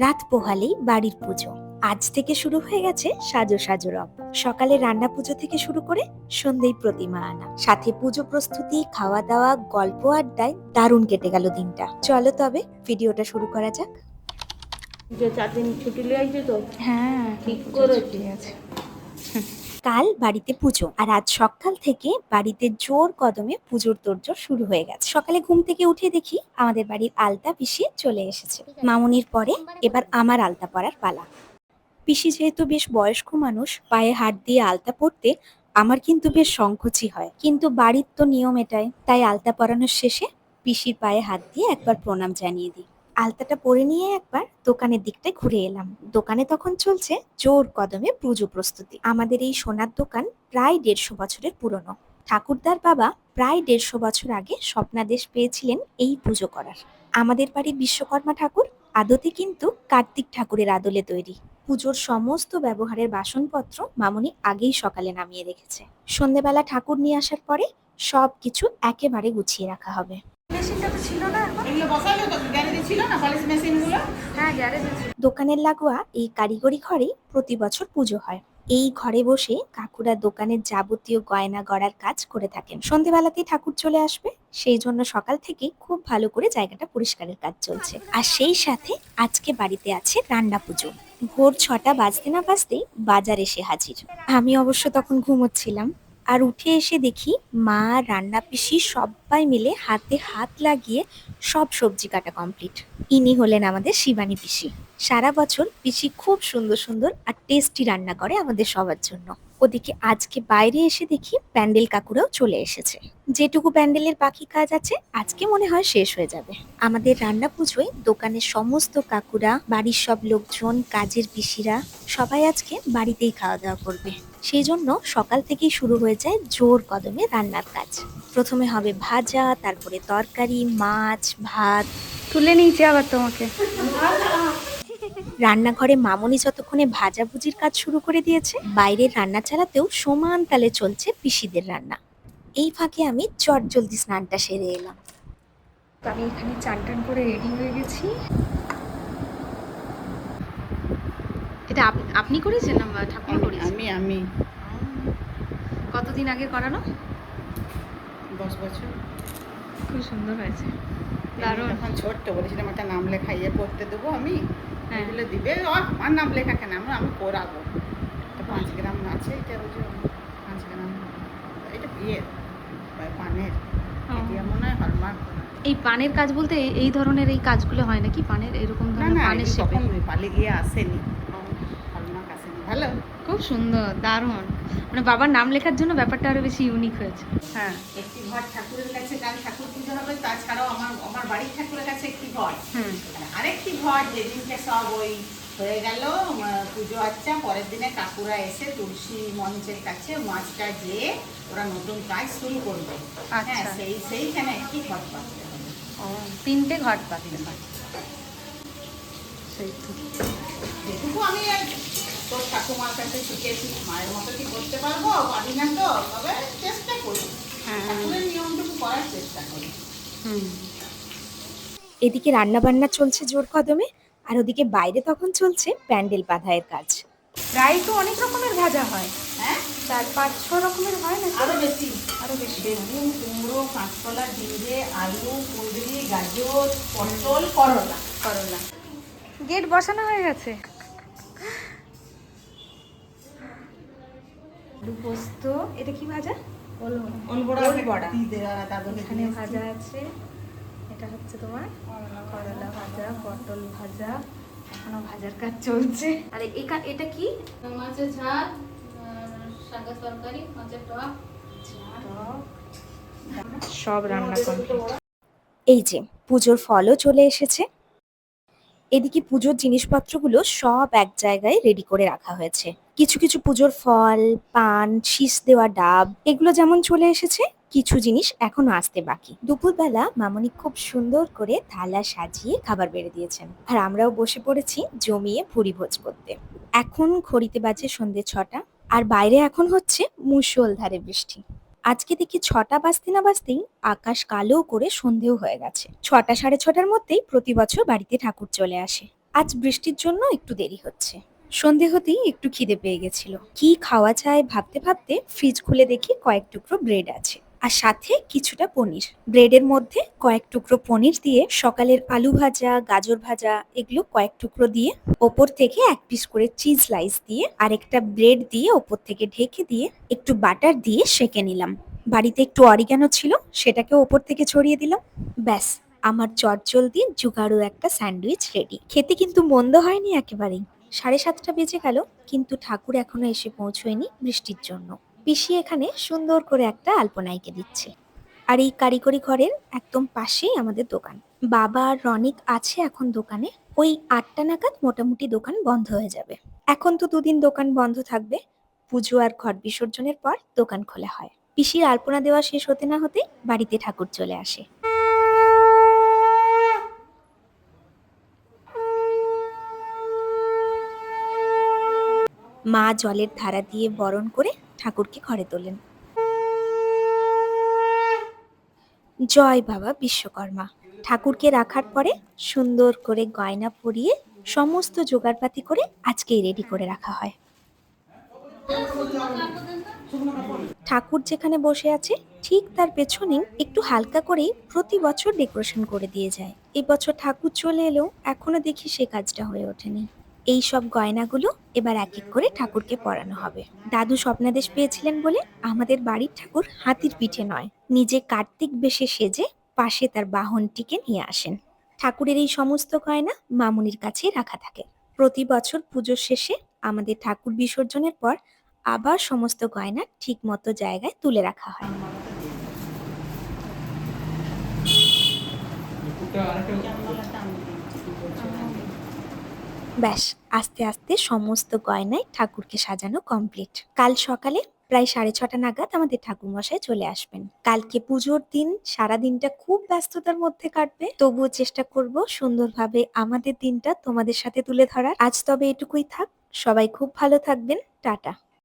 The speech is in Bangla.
রাত পোহালেই বাড়ির পুজো। আজ থেকে শুরু হয়ে গেছে সাজো সাজো রব। সকালে রান্না পুজো থেকে শুরু করে সন্ধ্যেই প্রতিমা আনা। সাথে পুজো প্রস্তুতি খাওয়া দাওয়া গল্প আড্ডায় দারুণ কেটে গেল দিনটা। চলো তবে ভিডিওটা শুরু করা যাক। যে চার দিন ছুটি লিয়ে তো? হ্যাঁ ঠিক করেছি। আছে। কাল বাড়িতে পুজো। আর আজ সকাল থেকে বাড়িতে জোর কদমে পুজোর তোড়জোড় শুরু হয়ে গেছে। সকালে ঘুম থেকে উঠে দেখি আমাদের বাড়ির আলতা পিসি চলে এসেছে। মামুনির পরে এবার আমার আলতা পরার পালা। পিসি যেহেতু বেশ বয়স্ক মানুষ পায়ে হাত দিয়ে আলতা পরতে আমার কিন্তু বেশ সংকোচই হয়। কিন্তু বাড়ির তো নিয়ম এটাই। তাই আলতা পরানোর শেষে পিসির পায়ে হাত দিয়ে একবার প্রণাম জানিয়ে দিই। আলতাটা পরে নিয়ে একবার দোকানের দিকটায় ঘুরে এলাম। দোকানে তখন চলছে জোর কদমে পুজো প্রস্তুতি। আমাদের এই সোনার দোকান প্রায় দেড়শো বছরের পুরনো। ঠাকুরদার বাবা প্রায় দেড়শো বছর আগে স্বপ্নাদেশ পেয়েছিলেন এই পুজো করার। আমাদের বাড়ির বিশ্বকর্মা ঠাকুর আদতে কিন্তু কার্তিক ঠাকুরের আদলে তৈরি। পুজোর সমস্ত ব্যবহারের বাসনপত্র মামনি আগেই সকালে নামিয়ে রেখেছে। সন্ধেবেলা ঠাকুর নিয়ে আসার পরে সব কিছু একেবারে গুছিয়ে রাখা হবে। মেশিনটা তো ছিল না এগুলো বসালো তো গ্যারেজে ছিল না পলিশ মেশিনগুলো হ্যাঁ গ্যারেজে ছিল। দোকানের লাগোয়া এই কারিগরি ঘরেই প্রতি বছর পুজো হয়। এই ঘরে বসে কাকুরা দোকানের যাবতীয় গয়না গড়ার কাজ করে থাকেন। সন্ধেবেলাতেই ঠাকুর চলে আসবে। সেই জন্য সকাল থেকেই খুব ভালো করে জায়গাটা পরিষ্কারের কাজ চলছে। আর সেই সাথে আজকে বাড়িতে আছে রান্না পুজো। ভোর ছটা বাজতে না বাজতেই বাজার এসে হাজির। আমি অবশ্য তখন ঘুমোচ্ছিলাম। আর উঠে এসে দেখি মা, রান্না পিসি সবাই মিলে হাতে হাত লাগিয়ে সব সবজি কাটা কমপ্লিট ইনি হলেন আমাদের শিবানী পিসি। সারা বছর পিসি খুব সুন্দর সুন্দর আর টেস্টি রান্না করে আমাদের সবার জন্য। ওদিকে আজকে বাইরে এসে দেখি প্যান্ডেল কাকুরাও চলে এসেছে। যেটুকু প্যান্ডেলের বাকি কাজ আছে, আজকে মনে হয় শেষ হয়ে যাবে। আমাদের রান্না পুজোয় দোকানের সমস্ত কাকুরা, বাড়ির সব লোকজন, কাজের পিসিরা সবাই আজকে বাড়িতেই খাওয়া দাওয়া করবে। সেই জন্য সকাল থেকেই শুরু হয়ে যায় জোর কদমে রান্নার কাজ। প্রথমে হবে ভাজা, তারপরে তরকারি, মাছ, ভাত। তুলে নিয়েছি আবার তোমাকে। রান্নাঘরে মামনি যতক্ষণে ভাজাভুজির কাজ শুরু করে দিয়েছে বাইরের রান্না চালাতেও সমান তালে চলছে পিসিদের রান্না। এই ফাঁকে আমি চট জলদি স্নানটা সেরে এলাম। আমি এখানে চান টান করে রেডি হয়ে গেছি। এটা আপ- আপনি করেছেন না করেছেন? আমি আমি। কতদিন আগে করানো? দশ বছর। খুব সুন্দর হয়েছে। দারুণ। এখন ছোট্ট বলেছিলাম একটা নাম লেখাইয়ে পড়তে দেবো আমি। এগুলো দিবে। আমার নাম লেখা কেন? আমি আমি করাবো এটা পাঁচ গ্রাম আছে এটা বুঝো পাঁচ গ্রাম এটা বিয়ের পানের। মনে হয় হলমার্ক এই পানের কাজ বলতে এই- ধরনের এই কাজগুলো হয় নাকি? পানের এরকম ধরনের পানের শেপে? পালিয়ে গিয়ে আসেনি। হলমার্ক আসেনি। ভালো? খুব সুন্দর দারুণ। মানে বাবার নাম লেখার জন্য ব্যাপারটা আরও বেশি ইউনিক হয়েছে। হ্যাঁ। একটি ঘর ঠাকুরের কাছে কাল ঠাকুর পুজো হবে তাছাড়াও আমার আমার বাড়ির ঠাকুরের কাছে একটি ঘর। আরেকটি ঘর যেদিনকে সব ওই হয়ে গেল পুজো আচ্ছা পরের দিনে কাকুরা এসে তুলসী মঞ্চের কাছে মাছটা যেয়ে ওরা নতুন কাজ শুরু করবে। হ্যাঁ আচ্ছা। সেই সেইখানে একটি ঘর পাচ্ছে তিনটে ঘট তো। যেটুকু আমি তোর ঠাকুমার কাছে শিখেছি। মায়ের মতো কি করতে পারব? পারি না তো? তবে চেষ্টা করি। ঠাকুরের নিয়মটুকু করার চেষ্টা করি। হুম। এদিকে রান্না বান্না চলছে জোর কদমে আর ওদিকে বাইরে তখন চলছে প্যান্ডেল বাঁধায়ের কাজ। প্রায় তো অনেক রকমের ভাজা হয়। হ্যাঁ? চার পাঁচ ছ রকমের হয় না আরও বেশি। আরও বেশি। বেগুন কুমড়ো কাঁচকলা ঝিঙে আলু কুঁদরি গাজর পটল করলা। করলা। গেট বসানো হয়ে গেছে। আলু পোস্ত এটা কি ভাজা? এখানে ভাজা আছে। এটা হচ্ছে তোমার করলা ভাজা। পটল ভাজা। এখনও ভাজার কাজ চলছে। আর এই এটা কি? মাছের ঝাল শাকের তরকারি মাছের টক সব রান্না এই যে পুজোর ফলও চলে এসেছে। এদিকে পুজোর জিনিসপত্রগুলো সব এক জায়গায় রেডি করে রাখা হয়েছে। কিছু কিছু পুজোর ফল, পান, শীষ দেওয়া ডাব, এগুলো যেমন চলে এসেছে, কিছু জিনিস এখনও আসতে বাকি। দুপুরবেলা মামনি খুব সুন্দর করে থালা সাজিয়ে খাবার বেড়ে দিয়েছেন। আর আমরাও বসে পড়েছি জমিয়ে ভুরি ভোজ করতে। এখন ঘড়িতে বাজে সন্ধে ছটা, আর বাইরে এখন হচ্ছে মুষলধারে বৃষ্টি। আজকে দেখি ছটা বাজতে না বাজতেই আকাশ কালো করে সন্ধেও হয়ে গেছে। ছটা সাড়ে ছটার মধ্যেই প্রতি বছর বাড়িতে ঠাকুর চলে আসে। আজ বৃষ্টির জন্য একটু দেরি হচ্ছে। সন্ধে হতেই একটু খিদে পেয়ে গেছিল। কি খাওয়া যায় ভাবতে ভাবতে ফ্রিজ খুলে দেখি কয়েক টুকরো ব্রেড আছে। আর সাথে কিছুটা পনির। ব্রেডের মধ্যে কয়েক টুকরো পনির দিয়ে সকালের আলু ভাজা, গাজর ভাজা, এগুলো কয়েক টুকরো দিয়ে ওপর থেকে এক পিস করে চিজ স্লাইস দিয়ে আরেকটা ব্রেড দিয়ে ওপর থেকে ঢেকে দিয়ে একটু বাটার দিয়ে সেঁকে নিলাম। বাড়িতে একটু অরিগানো ছিল, সেটাকে ওপর থেকে ছড়িয়ে দিলাম। ব্যাস, আমার চটজলদি জুগাড়ু একটা স্যান্ডউইচ রেডি খেতে কিন্তু মন্দ হয়নি একেবারেই। সাড়ে সাতটা বেজে গেল, কিন্তু ঠাকুর এখনও এসে পৌঁছয়নি বৃষ্টির জন্য। পিসি এখানে সুন্দর করে একটা আলপনা এঁকে দিচ্ছে। আর এই কারিগরি ঘরের একদম পাশেই আমাদের দোকান। বাবা আর রনিক আছে এখন দোকানে, ওই আটটা নাগাদ মোটামুটি দোকান বন্ধ হয়ে যাবে। এখন তো দুদিন দোকান বন্ধ থাকবে। পুজো আর ঘট বিসর্জনের পর দোকান খোলা হয়। পিসির আলপনা দেওয়া শেষ হতে না হতে বাড়িতে ঠাকুর চলে আসে। মা জলের ধারা দিয়ে বরণ করে ঠাকুরকে ঘরে তোলেন। জয় বাবা বিশ্বকর্মা। ঠাকুরকে রাখার পরে সুন্দর করে গয়না পরিয়ে সমস্ত জোগাড়পাতি করে আজকেই রেডি করে রাখা হয়। ঠাকুর যেখানে বসে আছে, ঠিক তার পেছনেই একটু হালকা করেই প্রতি বছর ডেকোরেশন করে দিয়ে যায়। এই বছর ঠাকুর চলে এলেও এখনও দেখি সে কাজটা হয়ে ওঠেনি। এই সব গয়নাগুলো এবার এক এক করে ঠাকুরকে পরানো হবে। দাদু স্বপ্নাদেশ পেয়েছিলেন বলে আমাদের বাড়ির ঠাকুর হাতির পিঠে নয়। নিজে কার্তিক বেশে সেজে পাশে তার বাহনটিকে নিয়ে আসেন। ঠাকুরের এই সমস্ত গয়না মামুনির কাছেই রাখা থাকে। প্রতি বছর পুজোর শেষে আমাদের ঠাকুর বিসর্জনের পর আবার সমস্ত গয়না ঠিক মতো জায়গায় তুলে রাখা হয় জানলাটা আমি দিচ্ছি বছর আগে। ব্যাস, আস্তে আস্তে সমস্ত গয়নায় ঠাকুরকে সাজানো কমপ্লিট কাল সকালে প্রায় সাড়ে ছটা নাগাদ আমাদের ঠাকুরমশাই চলে আসবেন। কালকে পুজোর দিন, সারা দিনটা খুব ব্যস্ততার মধ্যে কাটবে। তবুও চেষ্টা করব সুন্দরভাবে আমাদের দিনটা তোমাদের সাথে তুলে ধরার। আজ তবে এটুকুই থাক, সবাই খুব ভালো থাকবেন। টাটা।